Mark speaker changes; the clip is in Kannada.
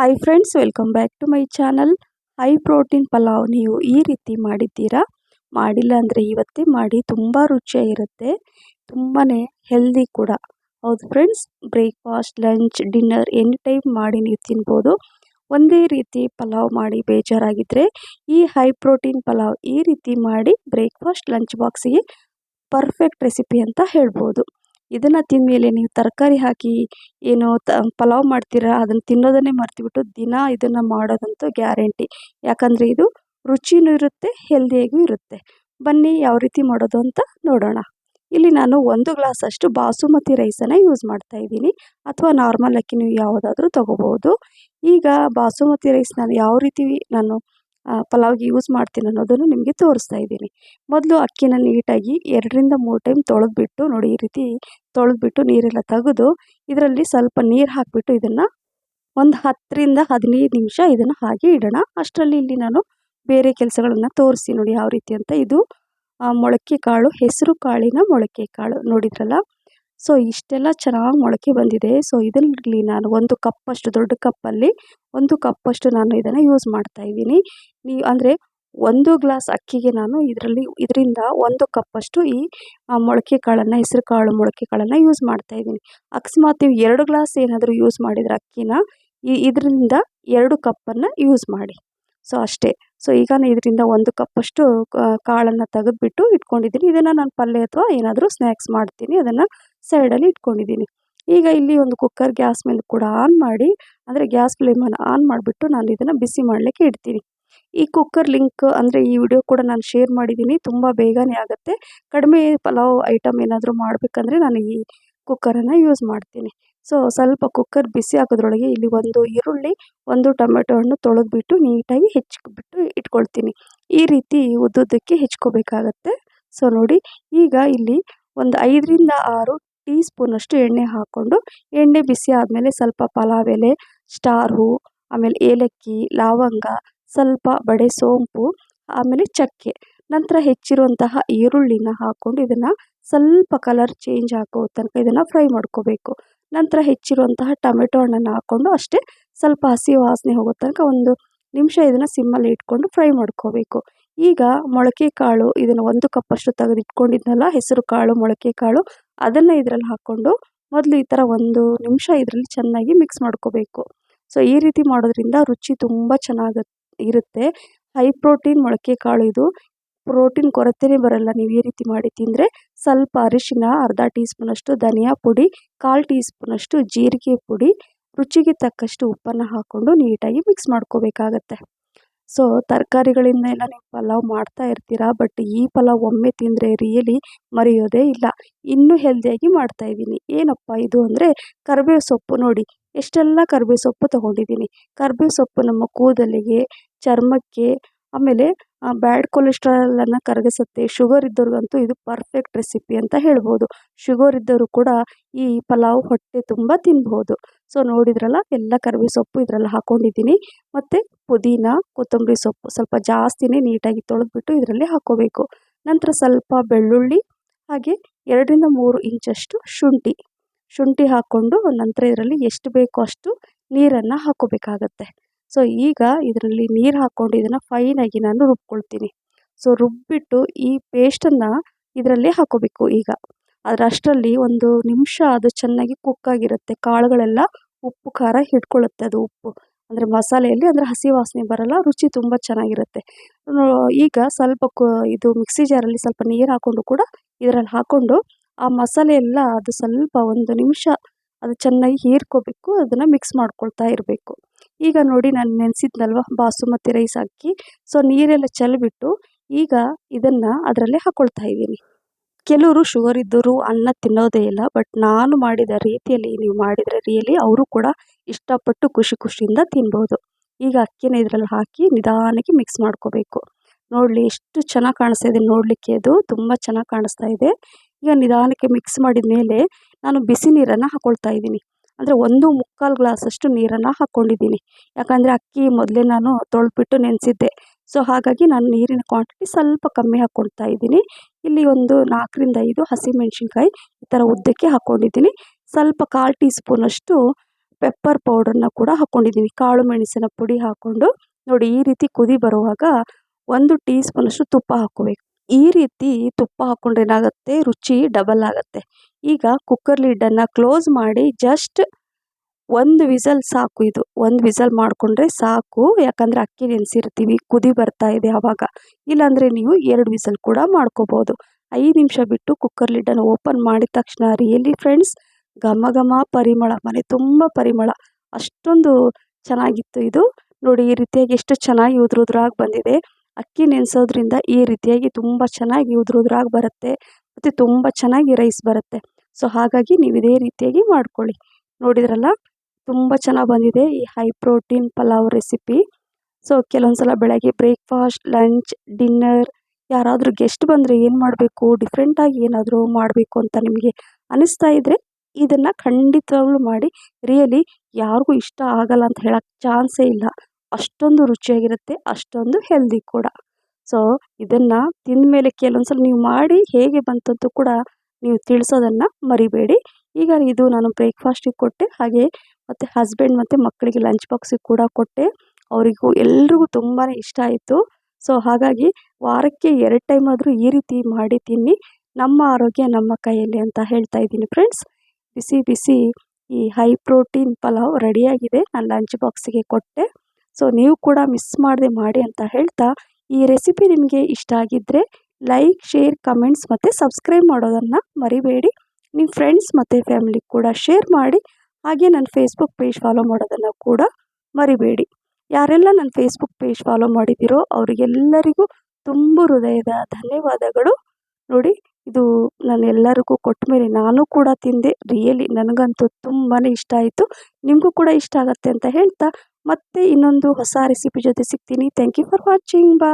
Speaker 1: Hi friends welcome back to my channel high protein pulao ನೀವು ಈ ರೀತಿ ಮಾಡಿದ್ದೀರಾ? ಮಾಡಿಲ್ಲ ಅಂದರೆ ಇವತ್ತೇ ಮಾಡಿ, ತುಂಬ ರುಚಿಯಾಗಿರುತ್ತೆ ತುಂಬಾ ಹೆಲ್ದಿ ಕೂಡ. ಹೌದು friends breakfast lunch dinner any time ಮಾಡಿ ನೀವು ತಿನ್ಬೋದು. ಒಂದೇ ರೀತಿ ಪಲಾವ್ ಮಾಡಿ ಬೇಜಾರಾಗಿದ್ದರೆ ಈ ಹೈ ಪ್ರೋಟೀನ್ ಪಲಾವ್ ಈ ರೀತಿ ಮಾಡಿ ಬ್ರೇಕ್ಫಾಸ್ಟ್ ಲಂಚ್ ಬಾಕ್ಸಿಗೆ ಪರ್ಫೆಕ್ಟ್ ರೆಸಿಪಿ ಅಂತ ಹೇಳ್ಬೋದು. ಇದನ್ನು ತಿಂದಮೇಲೆ ನೀವು ತರಕಾರಿ ಹಾಕಿ ಏನು ತ, ಪಲಾವ್ ಮಾಡ್ತೀರಾ, ಅದನ್ನು ತಿನ್ನೋದನ್ನೇ ಮರೆತುಬಿಟ್ಟು ದಿನ ಇದನ್ನು ಮಾಡೋದಂತೂ ಗ್ಯಾರಂಟಿ. ಯಾಕಂದರೆ ಇದು ರುಚಿನೂ ಇರುತ್ತೆ, ಹೆಲ್ದಿಯಾಗೂ ಇರುತ್ತೆ. ಬನ್ನಿ ಯಾವ ರೀತಿ ಮಾಡೋದು ಅಂತ ನೋಡೋಣ. ಇಲ್ಲಿ ನಾನು ಒಂದು ಗ್ಲಾಸಷ್ಟು ಬಾಸುಮತಿ ರೈಸನ್ನು ಯೂಸ್ ಮಾಡ್ತಾ ಇದ್ದೀನಿ. ಅಥವಾ ನಾರ್ಮಲ್ ಅಕ್ಕಿ ನೀವು ಯಾವುದಾದ್ರೂ ತೊಗೋಬೋದು. ಈಗ ಬಾಸುಮತಿ ರೈಸ್ ನಾನು ಯಾವ ರೀತಿ ನಾನು ಪಲಾವ್ಗೆ ಯೂಸ್ ಮಾಡ್ತೀನಿ ಅನ್ನೋದನ್ನು ನಿಮಗೆ ತೋರಿಸ್ತಾ ಇದ್ದೀನಿ. ಮೊದಲು ಅಕ್ಕಿನ ನೀಟಾಗಿ ಎರಡರಿಂದ ಮೂರು ಟೈಮ್ ತೊಳೆದ್ಬಿಟ್ಟು ನೋಡಿ, ಈ ರೀತಿ ತೊಳೆದ್ಬಿಟ್ಟು ನೀರೆಲ್ಲ ತೆಗೆದು ಇದರಲ್ಲಿ ಸ್ವಲ್ಪ ನೀರು ಹಾಕಿಬಿಟ್ಟು ಇದನ್ನು ಒಂದು ಹತ್ತರಿಂದ ಹದಿನೈದು ನಿಮಿಷ ಇದನ್ನು ಹಾಗೆ ಇಡೋಣ. ಅಷ್ಟರಲ್ಲಿ ಇಲ್ಲಿ ನಾನು ಬೇರೆ ಕೆಲಸಗಳನ್ನು ತೋರಿಸಿ ನೋಡಿ, ಯಾವ ರೀತಿ ಅಂತ. ಇದು ಮೊಳಕೆ ಕಾಳು, ಹೆಸರು ಕಾಳಿನ ಮೊಳಕೆ ಕಾಳು ನೋಡಿದ್ರಲ್ಲ? ಸೊ ಇಷ್ಟೆಲ್ಲ ಚೆನ್ನಾಗಿ ಮೊಳಕೆ ಬಂದಿದೆ. ಸೊ ಇದರಲ್ಲಿ ನಾನು ಒಂದು ಕಪ್ಪಷ್ಟು ದೊಡ್ಡ ಕಪ್ಪಲ್ಲಿ ಒಂದು ಕಪ್ಪಷ್ಟು ನಾನು ಇದನ್ನು ಯೂಸ್ ಮಾಡ್ತಾ ಇದ್ದೀನಿ. ನೀವು ಅಂದರೆ ಒಂದು ಗ್ಲಾಸ್ ಅಕ್ಕಿಗೆ ನಾನು ಇದರಲ್ಲಿ, ಇದರಿಂದ ಒಂದು ಕಪ್ಪಷ್ಟು ಈ ಮೊಳಕೆ ಕಾಳನ್ನು ಹೆಸರು ಕಾಳು ಮೊಳಕೆ ಕಾಳನ್ನು ಯೂಸ್ ಮಾಡ್ತಾ ಇದ್ದೀನಿ. ಅಕಸ್ಮಾತ್ ನೀವು ಎರಡು ಗ್ಲಾಸ್ ಏನಾದರೂ ಯೂಸ್ ಮಾಡಿದರೆ ಅಕ್ಕಿನ, ಈ, ಇದರಿಂದ ಎರಡು ಕಪ್ಪನ್ನು ಯೂಸ್ ಮಾಡಿ. ಸೊ ಅಷ್ಟೇ. ಸೊ ಈಗ ಇದರಿಂದ ಒಂದು ಕಪ್ಪಷ್ಟು ಕಾಳನ್ನು ತೆಗೆದುಬಿಟ್ಟು ಇಟ್ಕೊಂಡಿದ್ದೀನಿ. ಇದನ್ನು ನಾನು ಪಲ್ಯ ಅಥವಾ ಏನಾದರೂ ಸ್ನ್ಯಾಕ್ಸ್ ಮಾಡ್ತೀನಿ. ಅದನ್ನು ಸೈಡಲ್ಲಿ ಇಟ್ಕೊಂಡಿದ್ದೀನಿ. ಈಗ ಇಲ್ಲಿ ಒಂದು ಕುಕ್ಕರ್ ಗ್ಯಾಸ್ ಮೇಲೆ ಕೂಡ ಆನ್ ಮಾಡಿ ಅಂದರೆ ಗ್ಯಾಸ್ ಫ್ಲೇಮನ್ನು ಆನ್ ಮಾಡಿಬಿಟ್ಟು ನಾನು ಇದನ್ನು ಬಿಸಿ ಮಾಡಲಿಕ್ಕೆ ಇಡ್ತೀನಿ. ಈ ಕುಕ್ಕರ್ ಲಿಂಕ್ ಅಂದರೆ ಈ ವಿಡಿಯೋ ಕೂಡ ನಾನು ಶೇರ್ ಮಾಡಿದ್ದೀನಿ, ತುಂಬ ಬೇಗನೆ ಆಗುತ್ತೆ. ಕಡಿಮೆ ಪಲಾವ್ ಐಟಮ್ ಏನಾದರೂ ಮಾಡಬೇಕಂದ್ರೆ ನಾನು ಈ ಕುಕ್ಕರನ್ನು ಯೂಸ್ ಮಾಡ್ತೀನಿ. ಸೊ ಸ್ವಲ್ಪ ಕುಕ್ಕರ್ ಬಿಸಿ ಹಾಕೋದ್ರೊಳಗೆ ಇಲ್ಲಿ ಒಂದು ಈರುಳ್ಳಿ, ಒಂದು ಟೊಮೆಟೊ ಹಣ್ಣು ತೊಳೆದ್ಬಿಟ್ಟು ನೀಟಾಗಿ ಹೆಚ್ಚಿಬಿಟ್ಟು ಇಟ್ಕೊಳ್ತೀನಿ. ಈ ರೀತಿ ಉದ್ದುದ್ದಕ್ಕೆ ಹೆಚ್ಕೋಬೇಕಾಗತ್ತೆ. ಸೊ ನೋಡಿ, ಈಗ ಇಲ್ಲಿ ಒಂದು ಐದರಿಂದ ಆರು ಟೀ ಸ್ಪೂನಷ್ಟು ಎಣ್ಣೆ ಹಾಕ್ಕೊಂಡು, ಎಣ್ಣೆ ಬಿಸಿ ಆದಮೇಲೆ ಸ್ವಲ್ಪ ಪಲಾವ್ ಎಲೆ ಸ್ಟಾರ್ ಹೂ ಆಮೇಲೆ ಏಲಕ್ಕಿ, ಲವಂಗ, ಸ್ವಲ್ಪ ಬಡೆ ಸೋಂಪು, ಆಮೇಲೆ ಚಕ್ಕೆ. ನಂತರ ಹೆಚ್ಚಿರುವಂತಹ ಈರುಳ್ಳಿನ ಹಾಕ್ಕೊಂಡು ಇದನ್ನು ಸ್ವಲ್ಪ ಕಲರ್ ಚೇಂಜ್ ಆಗೋ ತನಕ ಇದನ್ನು ಫ್ರೈ ಮಾಡ್ಕೋಬೇಕು. ನಂತರ ಹೆಚ್ಚಿರುವಂತಹ ಟೊಮೆಟೊ ಹಣ್ಣನ್ನು ಹಾಕ್ಕೊಂಡು ಅಷ್ಟೇ ಸ್ವಲ್ಪ ಹಸಿ ವಾಸನೆ ಹೋಗೋ ತನಕ ಒಂದು ನಿಮಿಷ ಇದನ್ನು ಸಿಮ್ಮಲ್ಲಿ ಇಟ್ಕೊಂಡು ಫ್ರೈ ಮಾಡ್ಕೋಬೇಕು. ಈಗ ಮೊಳಕೆ ಕಾಳು ಇದನ್ನು ಒಂದು ಕಪ್ಪಷ್ಟು ತೆಗೆದು ಇಟ್ಕೊಂಡಿದ್ನಲ್ಲ ಹೆಸರು ಕಾಳು, ಮೊಳಕೆ ಕಾಳು, ಅದನ್ನು ಇದರಲ್ಲಿ ಹಾಕ್ಕೊಂಡು ಮೊದಲು ಈ ಥರ ಒಂದು ನಿಮಿಷ ಇದರಲ್ಲಿ ಚೆನ್ನಾಗಿ ಮಿಕ್ಸ್ ಮಾಡ್ಕೋಬೇಕು. ಸೊ ಈ ರೀತಿ ಮಾಡೋದ್ರಿಂದ ರುಚಿ ತುಂಬ ಚೆನ್ನಾಗಿ ಇರುತ್ತೆ. ಹೈ ಪ್ರೋಟೀನ್ ಮೊಳಕೆ ಕಾಳು ಇದು. ಪ್ರೋಟೀನ್ ಕೊರತೆಯೇ ಬರಲ್ಲ. ನೀವು ಈ ರೀತಿ ಮಾಡಿ ತಿಂದರೆ ಸ್ವಲ್ಪ ಅರಿಶಿನ, ಅರ್ಧ ಟೀ ಸ್ಪೂನಷ್ಟು ಧನಿಯಾ ಪುಡಿ, ಕಾಲು ಟೀ ಸ್ಪೂನಷ್ಟು ಜೀರಿಗೆ ಪುಡಿ, ರುಚಿಗೆ ತಕ್ಕಷ್ಟು ಉಪ್ಪನ್ನು ಹಾಕ್ಕೊಂಡು ನೀಟಾಗಿ ಮಿಕ್ಸ್ ಮಾಡ್ಕೋಬೇಕಾಗತ್ತೆ. ಸೊ ತರಕಾರಿಗಳಿಂದ ಎಲ್ಲ ನೀವು ಪಲಾವ್ ಮಾಡ್ತಾ ಇರ್ತೀರಾ ಬಟ್ ಈ ಪಲಾವ್ ಒಮ್ಮೆ ತಿಂದರೆ ರಿಯಲಿ ಮರೆಯೋದೇ ಇಲ್ಲ. ಇನ್ನೂ ಹೆಲ್ದಿಯಾಗಿ ಮಾಡ್ತಾಯಿದ್ದೀನಿ ಏನಪ್ಪ ಇದು ಅಂದರೆ ಕರಿಬೇವು ಸೊಪ್ಪು ನೋಡಿ. ಎಷ್ಟೆಲ್ಲ ಕರಿಬೇವು ಸೊಪ್ಪು ತೊಗೊಂಡಿದ್ದೀನಿ. ಕರಿಬೇವು ಸೊಪ್ಪು ನಮ್ಮ ಕೂದಲಿಗೆ, ಚರ್ಮಕ್ಕೆ, ಆಮೇಲೆ ಬ್ಯಾಡ್ ಕೊಲೆಸ್ಟ್ರಾಲನ್ನು ಕರಗಿಸುತ್ತೆ. ಶುಗರ್ ಇದ್ದವ್ರಿಗಂತೂ ಇದು ಪರ್ಫೆಕ್ಟ್ ರೆಸಿಪಿ ಅಂತ ಹೇಳ್ಬೋದು. ಶುಗರ್ ಇದ್ದವರು ಕೂಡ ಈ ಪಲಾವ್ ಹೊಟ್ಟೆ ತುಂಬ ತಿನ್ಬೋದು. ಸೊ ನೋಡಿದ್ರಲ್ಲ, ಎಲ್ಲ ಕರಿಬೇವು ಸೊಪ್ಪು ಇದರಲ್ಲಿ ಹಾಕ್ಕೊಂಡಿದ್ದೀನಿ ಮತ್ತು ಪುದೀನ, ಕೊತ್ತಂಬರಿ ಸೊಪ್ಪು ಸ್ವಲ್ಪ ಜಾಸ್ತಿನೇ ನೀಟಾಗಿ ತೊಳೆದ್ಬಿಟ್ಟು ಇದರಲ್ಲಿ ಹಾಕ್ಕೋಬೇಕು. ನಂತರ ಸ್ವಲ್ಪ ಬೆಳ್ಳುಳ್ಳಿ, ಹಾಗೆ ಎರಡರಿಂದ ಮೂರು ಇಂಚಷ್ಟು ಶುಂಠಿ. ಶುಂಠಿ ಹಾಕ್ಕೊಂಡು ನಂತರ ಇದರಲ್ಲಿ ಎಷ್ಟು ಬೇಕೋ ಅಷ್ಟು ನೀರನ್ನು ಹಾಕ್ಕೋಬೇಕಾಗತ್ತೆ. ಸೊ ಈಗ ಇದರಲ್ಲಿ ನೀರು ಹಾಕ್ಕೊಂಡು ಇದನ್ನು ಫೈನಾಗಿ ನಾನು ರುಬ್ಕೊಳ್ತೀನಿ. ಸೊ ರುಬ್ಬಿಟ್ಟು ಈ ಪೇಸ್ಟನ್ನು ಇದರಲ್ಲೇ ಹಾಕ್ಕೋಬೇಕು ಈಗ. ಅದರಷ್ಟರಲ್ಲಿ ಒಂದು ನಿಮಿಷ ಅದು ಚೆನ್ನಾಗಿ ಕುಕ್ಕಾಗಿರುತ್ತೆ ಕಾಳುಗಳೆಲ್ಲ ಉಪ್ಪು, ಖಾರ ಹಿಡ್ಕೊಳ್ಳುತ್ತೆ ಅದು ಉಪ್ಪು. ಅಂದರೆ ಮಸಾಲೆಯಲ್ಲಿ ಅಂದರೆ ಹಸಿ ವಾಸನೆ ಬರಲ್ಲ, ರುಚಿ ತುಂಬ ಚೆನ್ನಾಗಿರುತ್ತೆ. ಈಗ ಸ್ವಲ್ಪ ಕು, ಇದು ಮಿಕ್ಸಿ ಜಾರಲ್ಲಿ ಸ್ವಲ್ಪ ನೀರು ಹಾಕ್ಕೊಂಡು ಕೂಡ ಇದರಲ್ಲಿ ಹಾಕ್ಕೊಂಡು ಆ ಮಸಾಲೆ ಎಲ್ಲ ಅದು ಸ್ವಲ್ಪ ಒಂದು ನಿಮಿಷ ಅದು ಚೆನ್ನಾಗಿ ಹೀರ್ಕೋಬೇಕು, ಅದನ್ನು ಮಿಕ್ಸ್ ಮಾಡ್ಕೊಳ್ತಾ ಇರಬೇಕು. ಈಗ ನೋಡಿ ನಾನು ನೆನೆಸಿದ್ನಲ್ವ, ಬಾಸುಮತಿ ರೈಸ್ ಹಾಕಿ. ಸೊ ನೀರೆಲ್ಲ ಚೆಲ್ಬಿಟ್ಟು ಈಗ ಇದನ್ನು ಅದರಲ್ಲೇ ಹಾಕ್ಕೊಳ್ತಾ ಇದ್ದೀನಿ. ಕೆಲವರು ಶುಗರ್ ಇದ್ದವರು ಅನ್ನ ತಿನ್ನೋದೇ ಇಲ್ಲ ಬಟ್ ನಾನು ಮಾಡಿದ ರೀತಿಯಲ್ಲಿ ನೀವು ಮಾಡಿದರೆ ರಿಯಲಿ ಅವರು ಕೂಡ ಇಷ್ಟಪಟ್ಟು ಖುಷಿ ಖುಷಿಯಿಂದ ತಿನ್ಬೋದು. ಈಗ ಅಕ್ಕಿನ ಇದರಲ್ಲಿ ಹಾಕಿ ನಿಧಾನಕ್ಕೆ ಮಿಕ್ಸ್ ಮಾಡ್ಕೋಬೇಕು. ನೋಡಲಿ, ಎಷ್ಟು ಚೆನ್ನಾಗಿ ಕಾಣಿಸ್ತಾ ಇದೆ ನೋಡಲಿಕ್ಕೆ, ಅದು ತುಂಬ ಚೆನ್ನಾಗಿ ಕಾಣಿಸ್ತಾ ಇದೆ. ಈಗ ನಿಧಾನಕ್ಕೆ ಮಿಕ್ಸ್ ಮಾಡಿದ ಮೇಲೆ ನಾನು ಬಿಸಿ ನೀರನ್ನು ಹಾಕ್ಕೊಳ್ತಾ ಇದ್ದೀನಿ. ಅಂದರೆ ಒಂದು ಮುಕ್ಕಾಲು ಗ್ಲಾಸಷ್ಟು ನೀರನ್ನು ಹಾಕ್ಕೊಂಡಿದ್ದೀನಿ ಯಾಕಂದರೆ ಅಕ್ಕಿ ಮೊದಲೇ ನಾನು ತೊಳೆದ್ಬಿಟ್ಟು ನೆನೆಸಿದ್ದೆ. ಸೊ ಹಾಗಾಗಿ ನಾನು ನೀರಿನ ಕ್ವಾಂಟಿಟಿ ಸ್ವಲ್ಪ ಕಮ್ಮಿ ಹಾಕ್ಕೊಳ್ತಾ ಇದ್ದೀನಿ. ಇಲ್ಲಿ ಒಂದು ನಾಲ್ಕರಿಂದ ಐದು ಹಸಿಮೆಣ್ಸಿನ್ಕಾಯಿ ಈ ಥರ ಉದ್ದಕ್ಕೆ ಹಾಕ್ಕೊಂಡಿದ್ದೀನಿ ಸ್ವಲ್ಪ ಕಾಲು ಟೀ ಸ್ಪೂನಷ್ಟು ಪೆಪ್ಪರ್ ಪೌಡರ್ನ ಕೂಡ ಹಾಕ್ಕೊಂಡಿದ್ದೀನಿ ಕಾಳು ಮೆಣಸಿನ ಪುಡಿ ಹಾಕ್ಕೊಂಡು ನೋಡಿ ಈ ರೀತಿ ಕುದಿ ಬರುವಾಗ ಒಂದು ಟೀ ಸ್ಪೂನಷ್ಟು ತುಪ್ಪ ಹಾಕ್ಕೋಬೇಕು ಈ ರೀತಿ ತುಪ್ಪ ಹಾಕ್ಕೊಂಡ್ರೆ ಏನಾಗುತ್ತೆ? ರುಚಿ ಡಬಲ್ ಆಗುತ್ತೆ. ಈಗ ಕುಕ್ಕರ್ ಲಿಡ್ಡನ್ನು ಕ್ಲೋಸ್ ಮಾಡಿ ಜಸ್ಟ್ ಒಂದು ವಿಸಲ್ ಸಾಕು ಇದು. ಒಂದು ವಿಸಲ್ ಮಾಡಿಕೊಂಡ್ರೆ ಸಾಕು. ಯಾಕಂದರೆ ಅಕ್ಕಿ ನೆನೆಸಿರ್ತೀವಿ, ಕುದಿ ಬರ್ತಾ ಇದೆ ಆವಾಗ ಇಲ್ಲಾಂದರೆ ನೀವು ಎರಡು ವಿಸಲ್ ಕೂಡ ಮಾಡ್ಕೋಬೋದು. ಐದು ನಿಮಿಷ ಬಿಟ್ಟು ಕುಕ್ಕರ್ ಲಿಡ್ಡನ್ನು ಓಪನ್ ಮಾಡಿದ ತಕ್ಷಣ ರಿಯಲಿ ಫ್ರೆಂಡ್ಸ್ ಘಮ ಘಮ ಪರಿಮಳ, ಮನೆ ತುಂಬ ಪರಿಮಳ. ಅಷ್ಟೊಂದು ಚೆನ್ನಾಗಿತ್ತು ಇದು. ನೋಡಿ, ಈ ರೀತಿಯಾಗಿ ಎಷ್ಟು ಚೆನ್ನಾಗಿ ಉದುರುದ್ರಾಗಿ ಬಂದಿದೆ. ಅಕ್ಕಿ ನೆನೆಸೋದ್ರಿಂದ ಈ ರೀತಿಯಾಗಿ ತುಂಬ ಚೆನ್ನಾಗಿ ಉದುರುದ್ರಾಗಿ ಬರುತ್ತೆ. ಮತ್ತು ತುಂಬ ಚೆನ್ನಾಗಿ ರೈಸ್ ಬರುತ್ತೆ. ಸೊ ಹಾಗಾಗಿ ನೀವು ಇದೇ ರೀತಿಯಾಗಿ ಮಾಡ್ಕೊಳ್ಳಿ. ನೋಡಿದ್ರಲ್ಲ? ತುಂಬ ಚೆನ್ನಾಗಿ ಬಂದಿದೆ ಈ high protein pulao recipe so ಕೆಲವೊಂದು ಸಲ ಬೆಳಗ್ಗೆ ಬ್ರೇಕ್ಫಾಸ್ಟ್ ಲಂಚ್ ಡಿನ್ನರ್ ಯಾರಾದರೂ ಗೆಸ್ಟ್ ಬಂದರೆ ಏನು ಮಾಡಬೇಕು? ಡಿಫ್ರೆಂಟಾಗಿ ಏನಾದರೂ ಮಾಡಬೇಕು ಅಂತ ನಿಮಗೆ ಅನಿಸ್ತಾ ಇದ್ದರೆ ಇದನ್ನು ಖಂಡಿತವಾಗ್ಲೂ ಮಾಡಿ. ರಿಯಲಿ ಯಾರಿಗೂ ಇಷ್ಟ ಆಗಲ್ಲ ಅಂತ ಹೇಳೋಕ್ಕೆ ಚಾನ್ಸೇ ಇಲ್ಲ. ಅಷ್ಟೊಂದು ರುಚಿಯಾಗಿರುತ್ತೆ, ಅಷ್ಟೊಂದು ಹೆಲ್ದಿ ಕೂಡ. ಸೊ ಇದನ್ನು ತಿಂದಮೇಲೆ ಕೆಲವೊಂದು ಸಲ ನೀವು ಮಾಡಿ ಹೇಗೆ ಬಂತಂತೂ ಕೂಡ ನೀವು ತಿಳಿಸೋದನ್ನು ಮರಿಬೇಡಿ. ಈಗ ಇದು ನಾನು ಬ್ರೇಕ್ಫಾಸ್ಟಿಗೆ ಕೊಟ್ಟೆ. ಹಾಗೆ ಮತ್ತು ಹಸ್ಬೆಂಡ್ ಮತ್ತು ಮಕ್ಕಳಿಗೆ ಲಂಚ್ ಬಾಕ್ಸಿಗೆ ಕೂಡ ಕೊಟ್ಟೆ. ಅವರಿಗೂ ಎಲ್ರಿಗೂ ತುಂಬಾ ಇಷ್ಟ ಆಯಿತು. ಸೊ ಹಾಗಾಗಿ ವಾರಕ್ಕೆ ಎರಡು ಟೈಮ್ ಆದರೂ ಈ ರೀತಿ ಮಾಡಿ ತಿನ್ನಿ. ನಮ್ಮ ಆರೋಗ್ಯ ನಮ್ಮ ಕೈಯಲ್ಲಿ ಅಂತ ಹೇಳ್ತಾ ಇದ್ದೀನಿ ಫ್ರೆಂಡ್ಸ್ ಬಿಸಿ ಬಿಸಿ ಈ ಹೈ ಪ್ರೋಟೀನ್ ಪಲಾವ್ ರೆಡಿಯಾಗಿದೆ. ನಾನು ಲಂಚ್ ಬಾಕ್ಸಿಗೆ ಕೊಟ್ಟೆ. ಸೊ ನೀವು ಕೂಡ ಮಿಸ್ ಮಾಡದೆ ಮಾಡಿ ಅಂತ ಹೇಳ್ತಾ, ಈ ರೆಸಿಪಿ ನಿಮಗೆ ಇಷ್ಟ ಆಗಿದ್ದರೆ ಲೈಕ್ ಶೇರ್ ಕಮೆಂಟ್ಸ್ ಮತ್ತು ಸಬ್ಸ್ಕ್ರೈಬ್ ಮಾಡೋದನ್ನು ಮರಿಬೇಡಿ. ನಿಮ್ಮ ಫ್ರೆಂಡ್ಸ್ ಮತ್ತು ಫ್ಯಾಮಿಲಿ ಕೂಡ ಶೇರ್ ಮಾಡಿ, ಹಾಗೆ ನನ್ನ ಫೇಸ್ಬುಕ್ ಪೇಜ್ ಫಾಲೋ ಮಾಡೋದನ್ನು ಕೂಡ ಮರಿಬೇಡಿ. ಯಾರೆಲ್ಲ ನನ್ನ ಫೇಸ್ಬುಕ್ ಪೇಜ್ ಫಾಲೋ ಮಾಡಿದ್ದೀರೋ ಅವರಿಗೆಲ್ಲರಿಗೂ ತುಂಬ ಹೃದಯದ ಧನ್ಯವಾದಗಳು. ನೋಡಿ, ಇದು ನಾನು ಎಲ್ಲರಿಗೂ ಕೊಟ್ಟ ಮೇಲೆ ನಾನು ಕೂಡ ತಿಂದೆ. ರಿಯಲಿ ನನಗಂತೂ ತುಂಬಾ ಇಷ್ಟ ಆಯಿತು. ನಿಮಗೂ ಕೂಡ ಇಷ್ಟ ಆಗುತ್ತೆ ಅಂತ ಹೇಳ್ತಾ ಮತ್ತೆ ಇನ್ನೊಂದು ಹೊಸ ರೆಸಿಪಿ ಜೊತೆ ಸಿಗ್ತೀನಿ. ಥ್ಯಾಂಕ್ ಯು ಫಾರ್ ವಾಚಿಂಗ್ ಬಾ